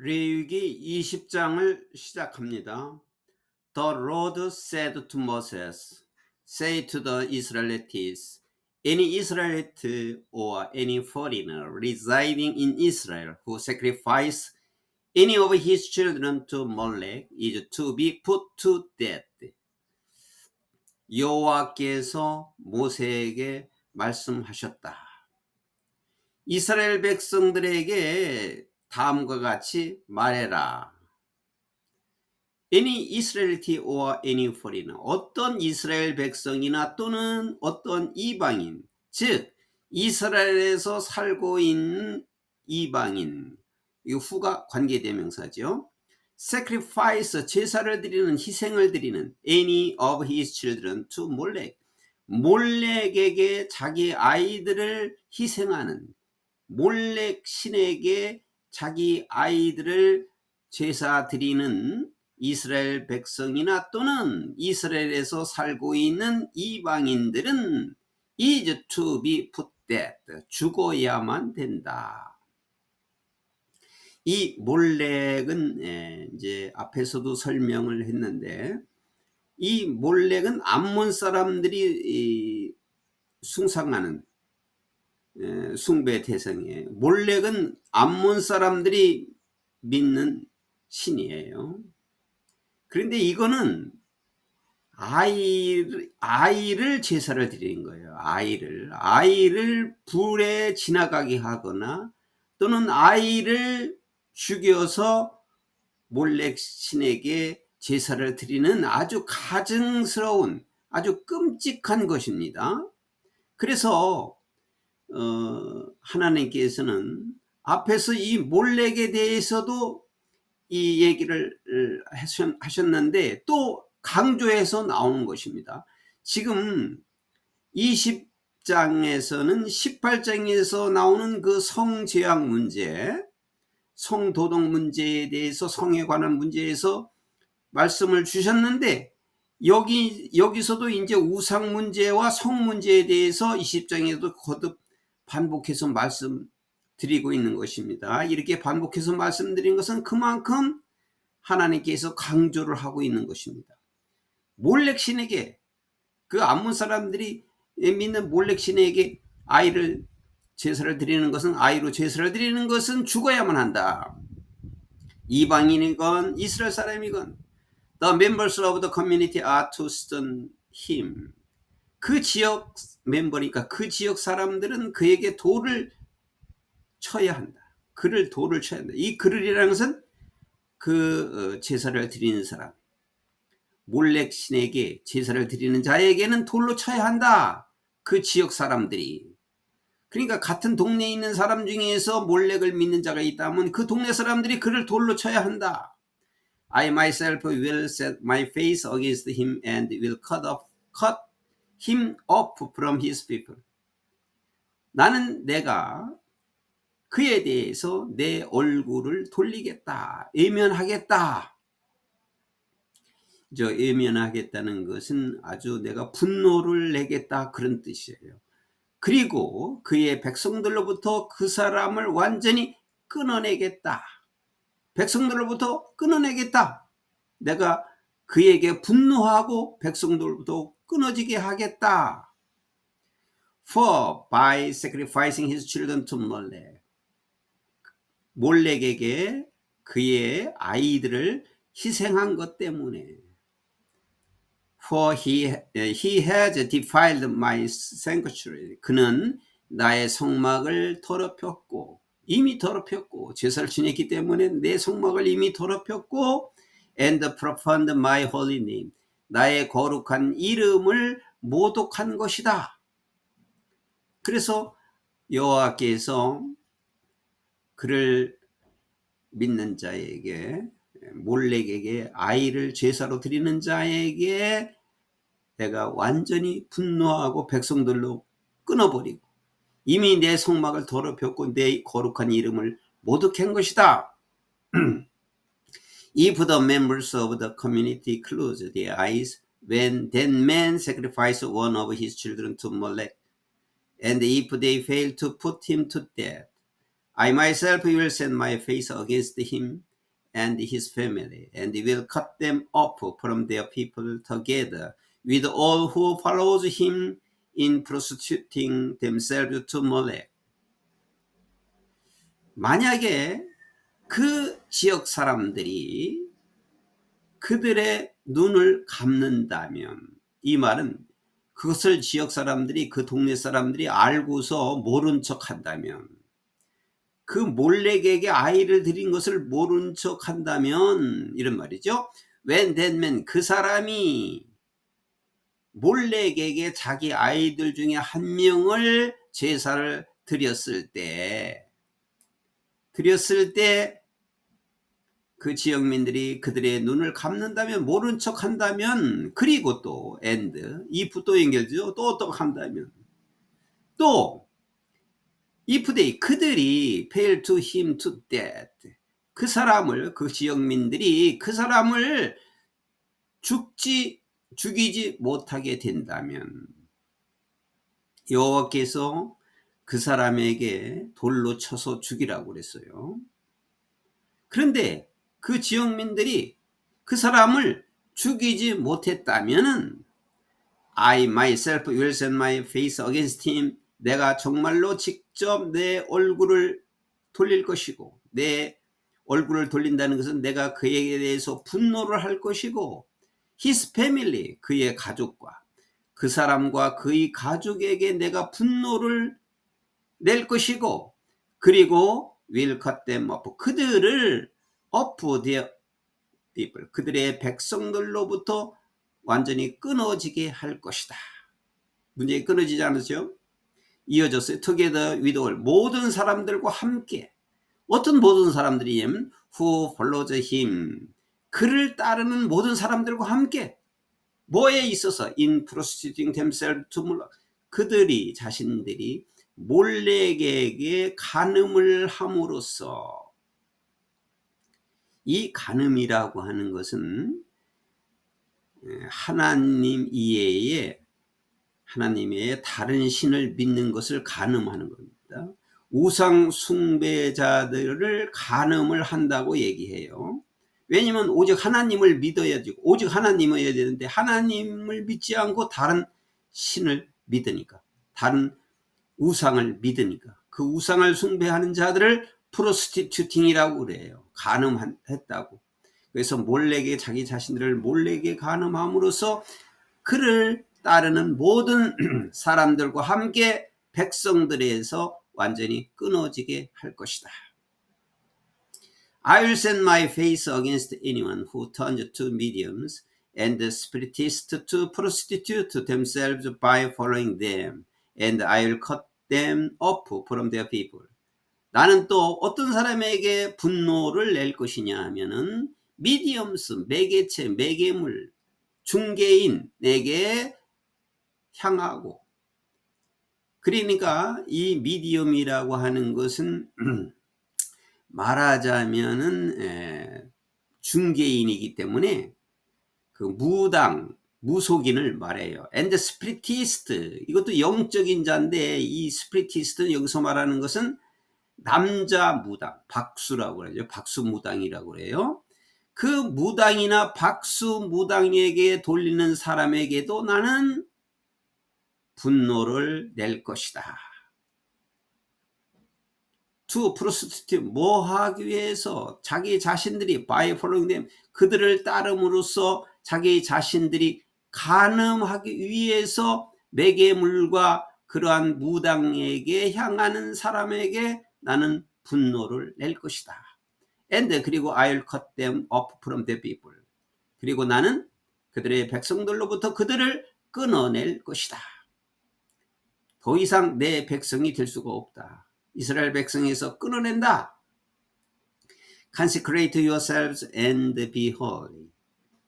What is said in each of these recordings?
레위기 20장을 시작합니다. The Lord said to Moses, Say to the Israelites, any Israelite or any foreigner residing in Israel who sacrifice any of his children to Molech is to be put to death. 여호와께서 모세에게 말씀하셨다. 이스라엘 백성들에게 다음과 같이 말해라. Any Israelite or any foreigner. 어떤 이스라엘 백성이나 또는 어떤 이방인, 즉 이스라엘에서 살고 있는 이방인. 이 후가 관계대명사죠. sacrifice 제사를 드리는 희생을 드리는 any of his children to 몰렉 몰렉에게 자기 아이들을 희생하는 몰렉 신에게 자기 아이들을 제사 드리는 이스라엘 백성이나 또는 이스라엘에서 살고 있는 이방인들은 is to be put dead 죽어야만 된다. 이 몰렉은 예, 이제 앞에서도 설명을 했는데 이 몰렉은 암몬 사람들이 숭상하는 예, 숭배 대상이에요. 몰렉은 암몬 사람들이 믿는 신이에요. 그런데 이거는 아이를, 아이를 제사를 드리는 거예요. 아이를. 아이를 불에 지나가게 하거나 또는 아이를 죽여서 몰렉 신에게 제사를 드리는 아주 가증스러운 아주 끔찍한 것입니다. 그래서 어, 하나님께서는 앞에서 이 몰렉에 대해서도 이 얘기를 하셨는데 또 강조해서 나오는 것입니다. 지금 20장에서는 18장에서 나오는 그 성죄악 문제, 성도덕 문제에 대해서 성에 관한 문제에서 말씀을 주셨는데 여기 여기서도 이제 우상 문제와 성 문제에 대해서 20장에도 거듭 반복해서 말씀드리고 있는 것입니다. 이렇게 반복해서 말씀드린 것은 그만큼 하나님께서 강조를 하고 있는 것입니다. 몰렉신에게 그 암몬 사람들이 믿는 몰렉신에게 아이를 제사를 드리는 것은 아이로 제사를 드리는 것은 죽어야만 한다. 이방인이건 이스라엘 사람이건 the members of the community are to stone him. 그 지역 멤버니까 그 지역 사람들은 그에게 돌을 쳐야 한다. 그를 돌을 쳐야 한다. 이 그를이라는 것은 그 어, 제사를 드리는 사람. 몰렉 신에게 제사를 드리는 자에게는 돌로 쳐야 한다. 그 지역 사람들이. 그러니까 같은 동네에 있는 사람 중에서 몰렉을 믿는 자가 있다면 그 동네 사람들이 그를 돌로 쳐야 한다. I myself will set my face against him and will cut off, cut him off from his people. 나는 내가 그에 대해서 내 얼굴을 돌리겠다. 외면하겠다. 저 외면하겠다는 것은 아주 내가 분노를 내겠다 그런 뜻이에요. 그리고 그의 백성들로부터 그 사람을 완전히 끊어내겠다. 백성들로부터 끊어내겠다. 내가 그에게 분노하고 백성들로부터 끊어지게 하겠다. For by sacrificing his children to Molech. 몰렉에게 그의 아이들을 희생한 것 때문에 For he, he has defiled my sanctuary. 그는 나의 성막을 더럽혔고 이미 더럽혔고 제사를 지냈기 때문에 내 성막을 이미 더럽혔고 and profaned my holy name. 나의 거룩한 이름을 모독한 것이다. 그래서 여호와께서 그를 믿는 자에게 몰렉에게 아이를 제사로 드리는 자에게 내가 완전히 분노하고 백성들로 끊어버리고 이미 내 성막을 더럽혔고 내 거룩한 이름을 모독한 것이다. If the members of the community close their eyes when then man sacrifice one of his children to Molech, and if they fail to put him to death, I myself will set my face against him and his family, and will cut them off from their people together with all who follows him in prostituting themselves to Molech. 만약에 그 지역 사람들이 그들의 눈을 감는다면 이 말은 그것을 지역 사람들이 그 동네 사람들이 알고서 모른 척 한다면 그 몰래에게 아이를 드린 것을 모른 척 한다면 이런 말이죠. When that man 그 사람이 몰래에게 자기 아이들 중에 한 명을 제사를 드렸을 때 드렸을 때 그 지역민들이 그들의 눈을 감는다면 모른 척 한다면 그리고 또 and if 또 연결되죠? 또또 한다면. 또 if they 그들이 fail to him to death. 그 사람을 그 지역민들이 그 사람을 죽지 죽이지 못하게 된다면. 여호와께서 그 사람에게 돌로 쳐서 죽이라고 그랬어요. 그런데 그 지역민들이 그 사람을 죽이지 못했다면은 I myself will set my face against him. 내가 정말로 직접 내 얼굴을 돌릴 것이고 내 얼굴을 돌린다는 것은 내가 그에게 대해서 분노를 할 것이고 his family 그의 가족과 그 사람과 그의 가족에게 내가 분노를 낼 것이고 그리고 will cut them off 그들을 off their people 그들의 백성들로부터 완전히 끊어지게 할 것이다. 문제가 끊어지지 않으죠? 이어졌어요. together with all 모든 사람들과 함께 어떤 모든 사람들이냐면 who follows him 그를 따르는 모든 사람들과 함께 뭐에 있어서 in prostituting themselves to 몰라 그들이 자신들이 몰래에게 간음을 함으로써 이 간음이라고 하는 것은 하나님 이외에 하나님 외에 다른 신을 믿는 것을 간음하는 겁니다. 우상 숭배자들을 간음을 한다고 얘기해요. 왜냐면 오직 하나님을 믿어야 되고 오직 하나님을 해야 되는데 하나님을 믿지 않고 다른 신을 믿으니까 다른 우상을 믿으니까 그 우상을 숭배하는 자들을 프로스티튜팅이라고 그래요. 간음했다고. 그래서 몰래게 자기 자신들을 몰래게 간음함으로써 그를 따르는 모든 사람들과 함께 백성들에서 완전히 끊어지게 할 것이다. I will set my face against anyone who turns to mediums and spiritists to prostitute themselves by following them, and I will cut them off from their people. 나는 또 어떤 사람에게 분노를 낼 것이냐 하면은 미디엄스, 매개체, 매개물, 중개인에게 향하고 그러니까 이 미디엄이라고 하는 것은 말하자면은 중개인이기 때문에 그 무당, 무속인을 말해요. and spiritist 이것도 영적인 자인데 이 spiritist는 여기서 말하는 것은 남자 무당, 박수라고 그러죠. 박수 무당이라고 그래요. 그 무당이나 박수 무당에게 돌리는 사람에게도 나는 분노를 낼 것이다. to prostitute 뭐 하기 위해서 자기 자신들이 by them 그들을 따름으로써 자기 자신들이 간음하기 위해서 매개물과 그러한 무당에게 향하는 사람에게 나는 분노를 낼 것이다. and 그리고 I'll cut them off from the people. 그리고 나는 그들의 백성들로부터 그들을 끊어낼 것이다. 더 이상 내 백성이 될 수가 없다. 이스라엘 백성에서 끊어낸다. Consecrate yourselves and be holy.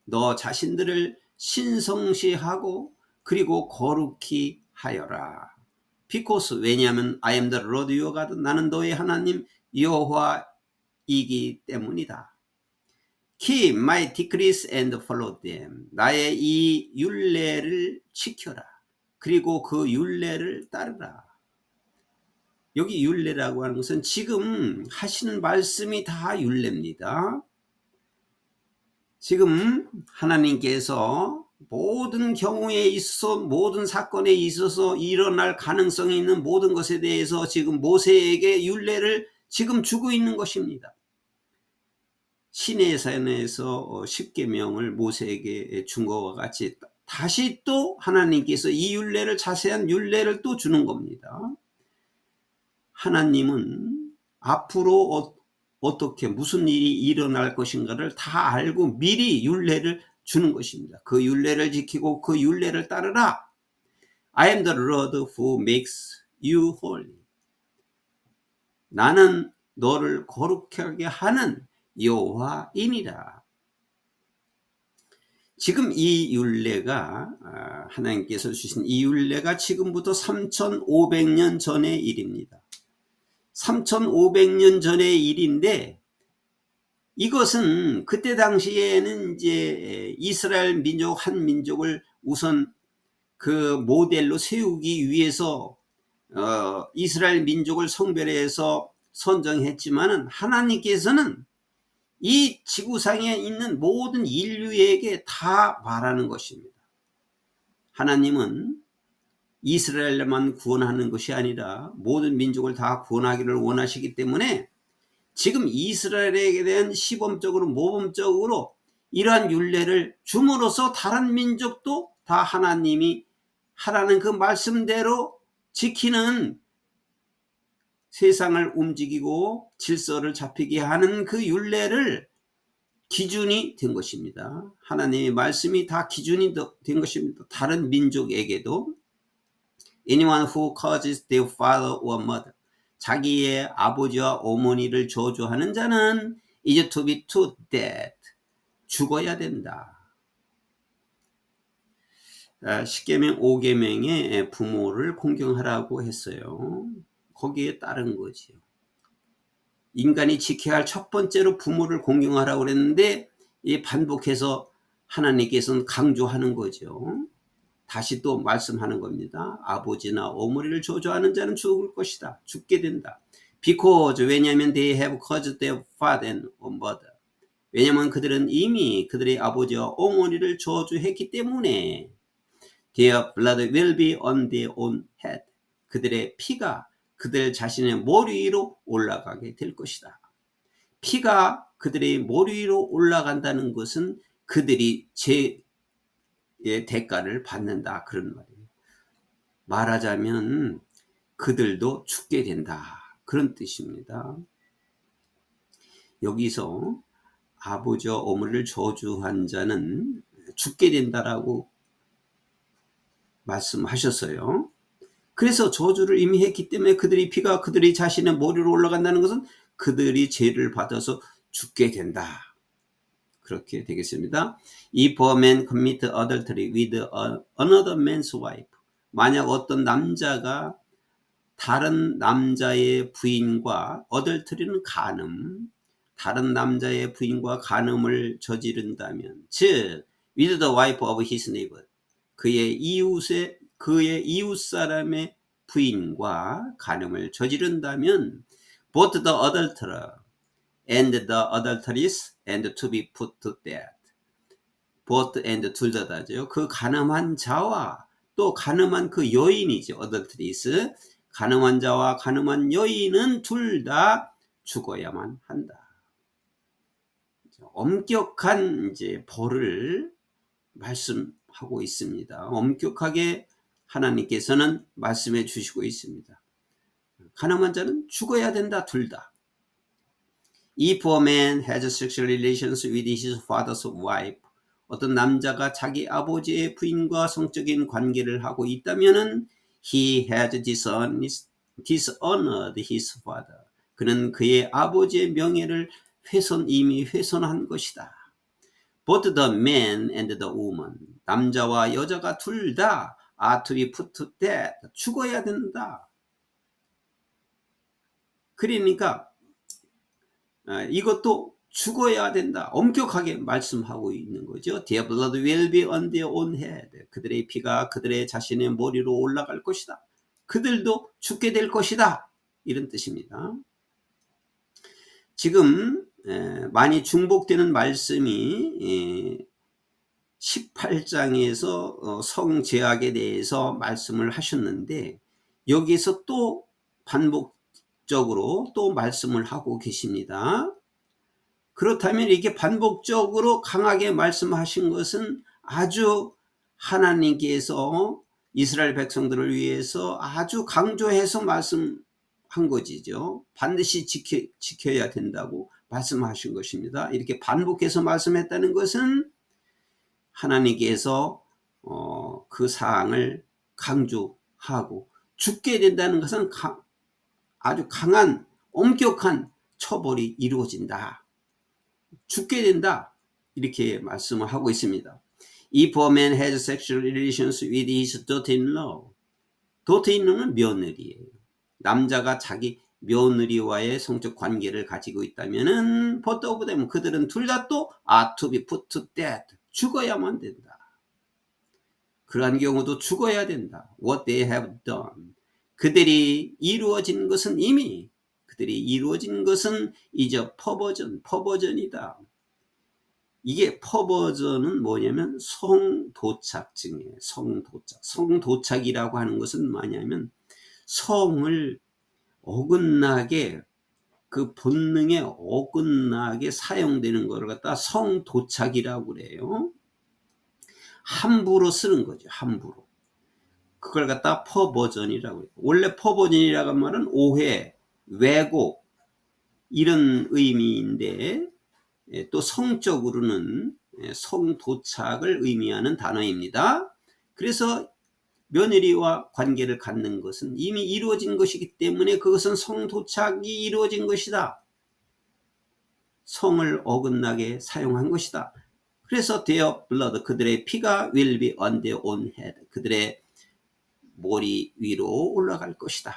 너 자신들을 신성시하고 그리고 거룩히 하여라. 비코스 왜냐하면 I am the Lord your God 나는 너의 하나님 여호와이기 때문이다. Keep my decrees and follow them. 나의 이 율례를 지켜라. 그리고 그 율례를 따르라. 여기 율례라고 하는 것은 지금 하시는 말씀이 다 율례입니다. 지금 하나님께서 모든 경우에 있어서 모든 사건에 있어서 일어날 가능성이 있는 모든 것에 대해서 지금 모세에게 율례를 지금 주고 있는 것입니다. 시내산에서 십계명을 모세에게 준 것과 같이 다시 또 하나님께서 이 율례를 자세한 율례를 또 주는 겁니다. 하나님은 앞으로 어, 어떻게 무슨 일이 일어날 것인가를 다 알고 미리 율례를 주는 것입니다. 그 율례를 지키고 그 율례를 따르라. I am the Lord who makes you holy. 나는 너를 거룩하게 하는 여호와이니라. 지금 이 율례가 아, 하나님께서 주신 이 율례가 지금부터 3,500년 전의 일입니다. 3,500년 전의 일인데 이것은 그때 당시에는 이제 이스라엘 민족 한 민족을 우선 그 모델로 세우기 위해서 어, 이스라엘 민족을 성별해서 선정했지만은 하나님께서는 이 지구상에 있는 모든 인류에게 다 말하는 것입니다. 하나님은 이스라엘만 구원하는 것이 아니라 모든 민족을 다 구원하기를 원하시기 때문에 지금 이스라엘에 대한 시범적으로 모범적으로 이러한 윤례를 줌으로써 다른 민족도 다 하나님이 하라는 그 말씀대로 지키는 세상을 움직이고 질서를 잡히게 하는 그 윤례를 기준이 된 것입니다. 하나님의 말씀이 다 기준이 된 것입니다. 다른 민족에게도 anyone who causes their father or mother 자기의 아버지와 어머니를 저주하는 자는 is to be to death 죽어야 된다. 아, 십계명 5계명에 부모를 공경하라고 했어요. 거기에 따른 거지요. 인간이 지켜야 할 첫 번째로 부모를 공경하라고 그랬는데 이 반복해서 하나님께서는 강조하는 거죠. 다시 또 말씀하는 겁니다. 아버지나 어머니를 저주하는 자는 죽을 것이다. 죽게 된다. Because 왜냐하면 they have caused their father and mother. 왜냐하면 그들은 이미 그들의 아버지와 어머니를 저주했기 때문에 their blood will be on their own head. 그들의 피가 그들 자신의 머리 위로 올라가게 될 것이다. 피가 그들의 머리 위로 올라간다는 것은 그들이 제의 대가를 받는다 그런 말이에요. 말하자면 그들도 죽게 된다 그런 뜻입니다. 여기서 아버지와 어머니를 저주한 자는 죽게 된다라고 말씀하셨어요. 그래서 저주를 이미 했기 때문에 그들이 피가 그들이 자신의 머리로 올라간다는 것은 그들이 죄를 받아서 죽게 된다. 그렇게 되겠습니다. If a man commit adultery with another man's wife. 만약 어떤 남자가 다른 남자의 부인과 adultery는 간음, 다른 남자의 부인과 간음을 저지른다면, 즉 with the wife of his neighbor, 그의 이웃의 그의 이웃 사람의 부인과 간음을 저지른다면, both the adulterer and the adulteress and to be put to death. both and 둘 다다죠. 그 가늠한 자와 또 가늠한 그 여인이죠. adulteress. 가늠한 자와 가늠한 여인은 둘 다 죽어야만 한다. 엄격한 이제 벌을 말씀하고 있습니다. 엄격하게 하나님께서는 말씀해 주시고 있습니다. 가늠한 자는 죽어야 된다, 둘 다. If a man has sexual relations with his father's wife, 어떤 남자가 자기 아버지의 부인과 성적인 관계를 하고 있다면은 he has dishonored his father. 그는 그의 아버지의 명예를 훼손 이미 훼손한 것이다. Both the man and the woman, 남자와 여자가 둘 다 are to be put to death, 죽어야 된다. 그러니까 아, 이것도 죽어야 된다. 엄격하게 말씀하고 있는 거죠. Their blood will be on their own head. 그들의 피가 그들의 자신의 머리로 올라갈 것이다. 그들도 죽게 될 것이다. 이런 뜻입니다. 지금 에, 많이 중복되는 말씀이 에, 18장에서 어, 성제약에 대해서 말씀을 하셨는데 여기서 또 반복 적으로 또 말씀을 하고 계십니다. 그렇다면 이게 반복적으로 강하게 말씀하신 것은 아주 하나님께서 이스라엘 백성들을 위해서 아주 강조해서 말씀한 것이죠. 반드시 지켜, 지켜야 된다고 말씀하신 것입니다. 이렇게 반복해서 말씀했다는 것은 하나님께서 어, 그 사항을 강조하고 죽게 된다는 것은 가, 아주 강한 엄격한 처벌이 이루어진다. 죽게 된다. 이렇게 말씀을 하고 있습니다. If a man has sexual relations with his daughter-in-law, daughter-in-law는 며느리예요. 남자가 자기 며느리와의 성적 관계를 가지고 있다면은 of them 그들은 둘 다 또 are to be put to death 죽어야만 된다. 그러한 경우도 죽어야 된다. What they have done 그들이 이루어진 것은 이미 그들이 이루어진 것은 이제 퍼버전 퍼버전이다. 이게 퍼버전은 뭐냐면 성도착증이에요. 성도착. 성도착이라고 하는 것은 뭐냐면 성을 어긋나게 그 본능에 어긋나게 사용되는 것을 갖다 성도착이라고 그래요. 함부로 쓰는 거죠. 함부로. 그걸 갖다 퍼버전이라고 해요. 원래 퍼버전이라고 말은 오해, 왜곡 이런 의미인데 예, 또 성적으로는 예, 성도착을 의미하는 단어입니다. 그래서 며느리와 관계를 갖는 것은 이미 이루어진 것이기 때문에 그것은 성도착이 이루어진 것이다. 성을 어긋나게 사용한 것이다. 그래서 their 그들의 피가 will be on their own head 그들의 머리 위로 올라갈 것이다.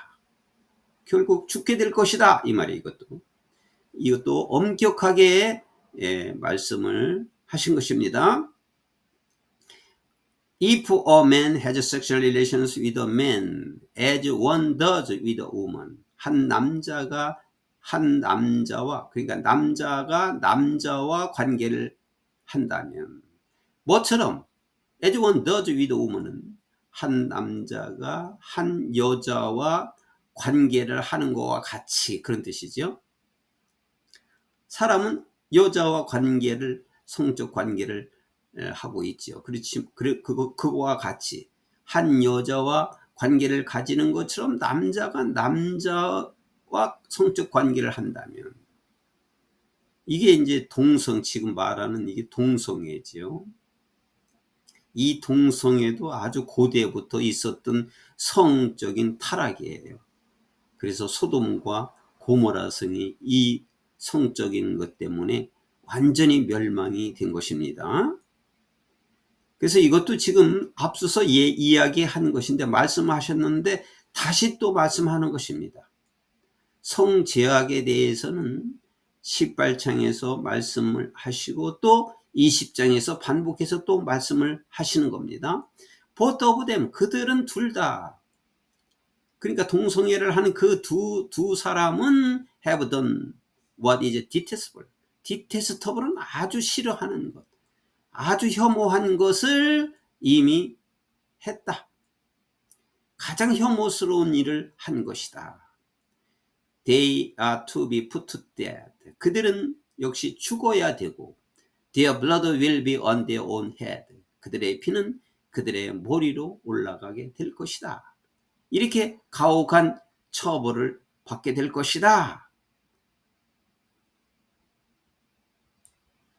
결국 죽게 될 것이다. 이 말이 이것도. 이것도 엄격하게 예, 말씀을 하신 것입니다. If a man has sexual relations with a man as one does with a woman. 한 남자가 한 남자와 그러니까 남자가 남자와 관계를 한다면 뭐처럼 as one does with a woman은 한 남자가 한 여자와 관계를 하는 것과 같이 그런 뜻이죠. 사람은 여자와 관계를 성적 관계를 하고 있죠. 그렇지 그거 그거와 같이 한 여자와 관계를 가지는 것처럼 남자가 남자와 성적 관계를 한다면 이게 이제 동성 지금 말하는 이게 동성애지요. 이 동성애도 아주 고대부터 있었던 성적인 타락이에요. 그래서 소돔과 고모라 성이 이 성적인 것 때문에 완전히 멸망이 된 것입니다. 그래서 이것도 지금 앞서서 예, 이야기한 것인데 말씀하셨는데 다시 또 말씀하는 것입니다. 성제약에 대해서는 18장에서 말씀을 하시고 또 20장에서 반복해서 또 말씀을 하시는 겁니다. them 그들은 둘 다 그러니까 동성애를 하는 그 두 두 사람은 have done what is detestable. detestable은 아주 싫어하는 것. 아주 혐오한 것을 이미 했다. 가장 혐오스러운 일을 한 것이다. They are to be put death. 그들은 역시 죽어야 되고 Their blood will be on their own head. 그들의 피는 그들의 머리로 올라가게 될 것이다. 이렇게 가혹한 처벌을 받게 될 것이다.